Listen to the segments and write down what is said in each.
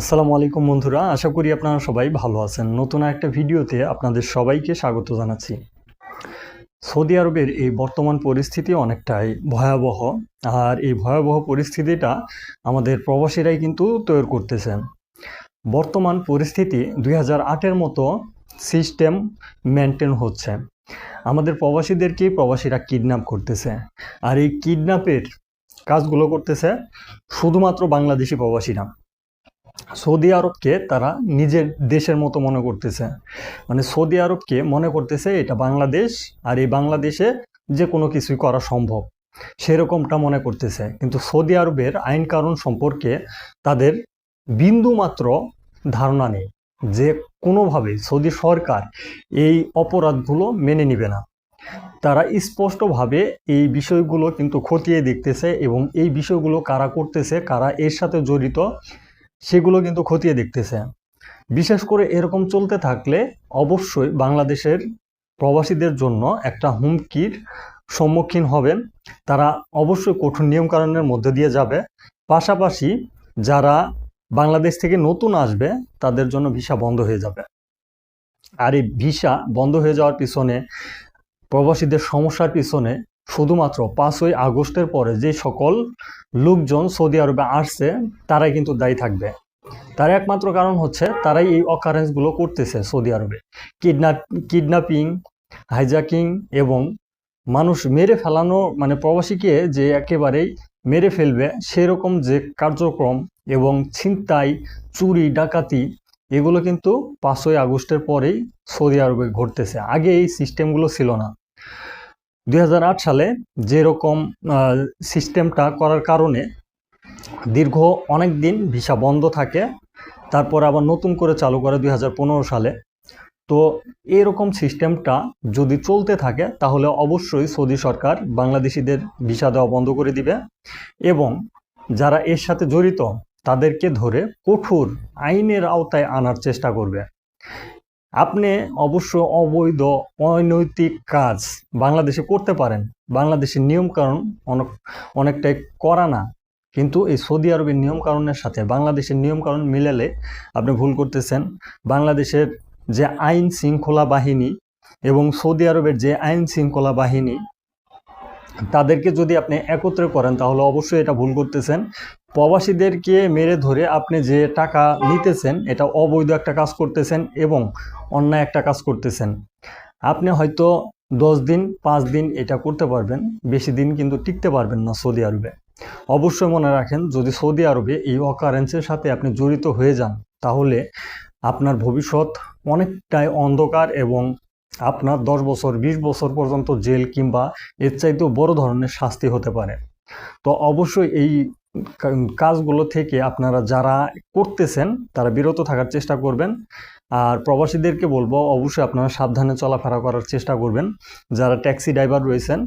আসসালামু আলাইকুম বন্ধুরা, আশা করি আপনারা সবাই ভালো আছেন। নতুন একটা ভিডিওতে আপনাদের সবাইকে স্বাগত জানাচ্ছি। সৌদি আরবের এই বর্তমান পরিস্থিতি অনেকটাই ভয়াবহ, আর এই ভয়াবহ পরিস্থিতিটা আমাদের প্রবাসীরাই কিন্তু তৈরি করতেছেন। বর্তমান পরিস্থিতি দুই হাজার মতো সিস্টেম মেনটেন হচ্ছে। আমাদের প্রবাসীদেরকেই প্রবাসীরা কিডন্যাপ করতেছে, আর এই কিডন্যাপের কাজগুলো করতেছে শুধুমাত্র বাংলাদেশি প্রবাসীরা। সৌদি আরবকে তারা নিজের দেশের মতো মনে করতেছে। মানে সৌদি আরবকে মনে করতেছে এটা বাংলাদেশ আর এই বাংলাদেশে যে কোনো কিছুই করা সম্ভব। সেরকমটা মনে করতেছে। কিন্তু সৌদি আরবের আইন কারণ সম্পর্কে তাদের বিন্দু মাত্র ধারণা নেই যে কোনোভাবে সৌদি সরকার এই অপরাধগুলো মেনে নিবে না। তারা স্পষ্টভাবে এই বিষয়গুলো কিন্তু খতিয়ে দেখতেছে এবং এই বিষয়গুলো কারা করতেছে, কারা এর সাথে জড়িত সেগুলো কিন্তু খতিয়ে দেখতেছে। বিশেষ করে এরকম চলতে থাকলে অবশ্যই বাংলাদেশের প্রবাসীদের জন্য একটা হুমকির সম্মুখীন হবেন। তারা অবশ্যই কঠোর নিয়মকানুনের মধ্যে দিয়ে যাবে। পাশাপাশি যারা বাংলাদেশ থেকে নতুন আসবে, তাদের জন্য ভিসা বন্ধ হয়ে যাবে। আর এই ভিসা বন্ধ হয়ে যাওয়ার পিছনে প্রবাসীদের সমস্যার পিছনে শুধুমাত্র পাঁচই আগস্টের পরে যে সকল লোকজন সৌদি আরবে আসছে, তারাই কিন্তু দায়ী থাকবে। তার একমাত্র কারণ হচ্ছে তারাই এই অকারেন্সগুলো করতেছে সৌদি আরবে। কিডন্যাপ কিডন্যাপিং হাইজাকিং এবং মানুষ মেরে ফেলানো মানে প্রবাসীকে যে একেবারেই মেরে ফেলবে, সেরকম যে কার্যক্রম এবং ছিনতাই, চুরি, ডাকাতি, এগুলো কিন্তু পাঁচই আগস্টের পরেই সৌদি আরবে ঘটতেছে। আগে এই সিস্টেমগুলো ছিল না। দুই হাজার আট সালে যেরকম সিস্টেমটা করার কারণে দীর্ঘ অনেক দিন ভিসা বন্ধ থাকে, তারপর আবার নতুন করে চালু করে দুই হাজার পনেরো সালে। তো এরকম সিস্টেমটা যদি চলতে থাকে, তাহলে অবশ্যই সৌদি সরকার বাংলাদেশিদের ভিসা দেওয়া বন্ধ করে দিবে এবং যারা এর সাথে জড়িত, তাদেরকে ধরে কঠোর আইনের আওতায় আনার চেষ্টা করবে। আপনি অবশ্য অবৈধ অনৈতিক কাজ বাংলাদেশে করতে পারেন। বাংলাদেশের নিয়মকানুন অনেক, অনেকটাই করা না। কিন্তু এই সৌদি আরবের নিয়মকানুনের সাথে বাংলাদেশের নিয়মকানুন মিলালে আপনি ভুল করতেছেন। বাংলাদেশের যে আইন শৃঙ্খলা বাহিনী এবং সৌদি আরবের যে আইন শৃঙ্খলা বাহিনী, তাদেরকে যদি আপনি একত্রে করেন, তাহলে অবশ্যই এটা ভুল করতেছেন। প্রবাসীদেরকে মেরে ধরে আপনি যে টাকা নিতেছেন, এটা অবৈধ একটা কাজ করতেছেন এবং অন্যায় একটা কাজ করতেছেন। আপনি হয়তো দশ দিন, পাঁচ দিন এটা করতে পারবেন, বেশি দিন কিন্তু টিকতে পারবেন না সৌদি আরবে। অবশ্যই মনে রাখেন, যদি সৌদি আরবে এই অকারেন্সের সাথে আপনি জড়িত হয়ে যান, তাহলে আপনার ভবিষ্যৎ অনেকটাই অন্ধকার এবং আপনার দশ বছর, বিশ বছর পর্যন্ত জেল কিংবা এর চাইতেও বড় ধরনের শাস্তি হতে পারে। তো অবশ্যই এই কাজগুলো থেকে আপনারা যারা করতেছেন, তারা বিরত থাকার চেষ্টা করবেন। আর প্রবাসীদেরকে বলব, অবশ্যই আপনারা সাবধানে চলাফেরা করার চেষ্টা করবেন। যারা ট্যাক্সি ড্রাইভার রয়েছেন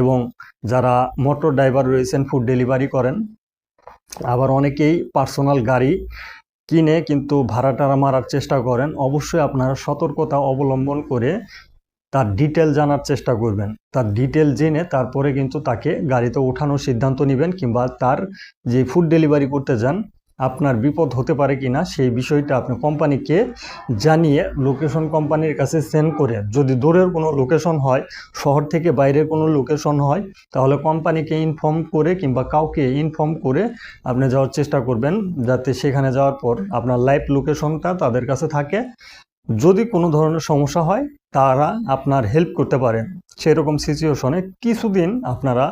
এবং যারা মোটর ড্রাইভার রয়েছেন ফুড ডেলিভারি করেন, আবার অনেকেই পার্সোনাল গাড়ি কিনে কিন্তু ভাড়া টাড়া মারার চেষ্টা করেন। অবশ্যই আপনারা সতর্কতা অবলম্বন করে তার ডিটেল জানার চেষ্টা করবেন। তার ডিটেল জেনে তারপরে কিন্তু তাকে গাড়িতে ওঠানোর সিদ্ধান্ত নেবেন কিংবা তার যে ফুড ডেলিভারি করতে যান, আপনার বিপদ হতে পারে কি না সেই বিষয়টা আপনি কোম্পানিকে জানিয়ে লোকেশন কোম্পানির কাছে সেন্ড করে যদি দূরের কোনো লোকেশন হয়, শহর থেকে বাইরের কোনো লোকেশন হয়, তাহলে কোম্পানিকে ইনফর্ম করে কিংবা কাউকে ইনফর্ম করে আপনি যাওয়ার চেষ্টা করবেন যাতে সেখানে যাওয়ার পর আপনার লাইভ লোকেশনটা তাদের কাছে থাকে। যদি কোনো ধরনের সমস্যা হয়, তারা আপনার হেল্প করতে পারেন। সেরকম সিচুয়েশনে কিছুদিন আপনারা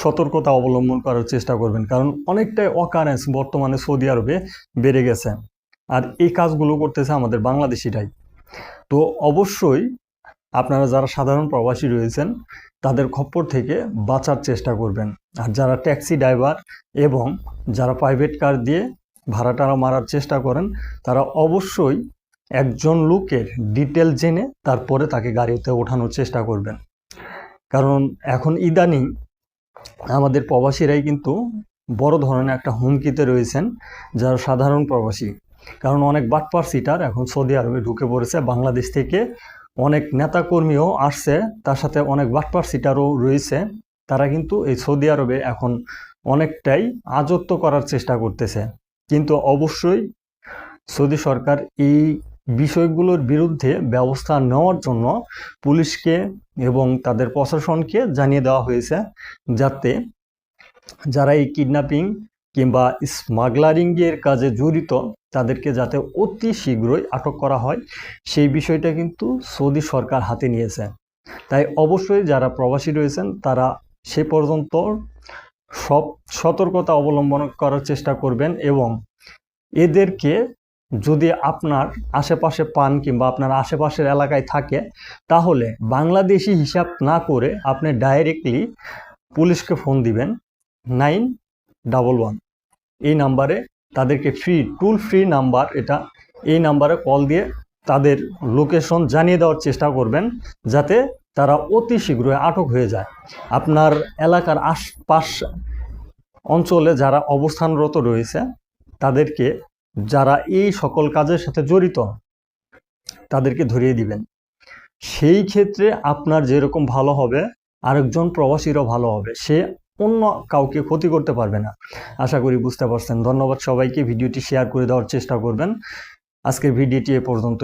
সতর্কতা অবলম্বন করার চেষ্টা করবেন, কারণ অনেকটাই অকারেন্স বর্তমানে সৌদি আরবে বেড়ে গেছে। আর এই কাজগুলো করতেছে আমাদের বাংলাদেশিরাই। তো অবশ্যই আপনারা যারা সাধারণ প্রবাসী রয়েছেন, তাদের খপ্পর থেকে বাঁচার চেষ্টা করবেন। আর যারা ট্যাক্সি ড্রাইভার এবং যারা প্রাইভেট কার দিয়ে ভাড়া টাড়া মারার চেষ্টা করেন, তারা অবশ্যই একজন লোকের ডিটেল জেনে তারপরে তাকে গাড়িতে ওঠানোর চেষ্টা করবেন। কারণ এখন ইদানিং আমাদের প্রবাসীরাই কিন্তু বড় ধরনের একটা হুমকিতে রয়েছেন যারা সাধারণ প্রবাসী। কারণ অনেক বাটপার সিটার এখন সৌদি আরবে ঢুকে পড়েছে, বাংলাদেশ থেকে অনেক নেতাকর্মীও আসছে, তার সাথে অনেক বাটপার সিটারও রয়েছে। তারা কিন্তু এই সৌদি আরবে এখন অনেকটাই আজত্ব করার চেষ্টা করতেছে। কিন্তু অবশ্যই সৌদি সরকার এই বিষয়গুলোর বিরুদ্ধে ব্যবস্থা নেওয়ার জন্য পুলিশকে এবং তাদের প্রশাসনকে জানিয়ে দেওয়া হয়েছে যাতে যারা এই কিডন্যাপিং কিংবা স্মাগলারিংয়ের কাজে জড়িত, তাদেরকে যাতে অতি শীঘ্রই আটক করা হয়, সেই বিষয়টা কিন্তু সৌদি সরকার হাতে নিয়েছে। তাই অবশ্যই যারা প্রবাসী রয়েছেন, তারা সে পর্যন্ত সব সতর্কতা অবলম্বন করার চেষ্টা করবেন এবং এদেরকে যদি আপনার আশেপাশে পান কিংবা আপনার আশেপাশের এলাকায় থাকে, তাহলে বাংলাদেশি হিসাব না করে আপনি ডাইরেক্টলি পুলিশকে ফোন দিবেন নাইন ডাবল ওয়ান এই নাম্বারে তাদেরকে ফ্রি টুল ফ্রি নাম্বার এটা, এই নাম্বারে কল দিয়ে তাদের লোকেশন জানিয়ে দেওয়ার চেষ্টা করবেন, যাতে তারা অতি শীঘ্রই আটক হয়ে যায়। আপনার এলাকার আশপাশ অঞ্চলে যারা অবস্থানরত রয়েছে, তাদেরকে যারা এই সকল কাজের সাথে জড়িত, তাদেরকে ধরিয়ে দিবেন। সেই ক্ষেত্রে আপনার যেরকম ভালো হবে, আরেকজন প্রবাসীরও ভালো হবে। সে অন্য কাউকে ক্ষতি করতে পারবে না। আশা করি বুঝতে পারছেন। ধন্যবাদ সবাইকে। ভিডিওটি শেয়ার করে দেওয়ার চেষ্টা করবেন। আজকের ভিডিওটি এ পর্যন্ত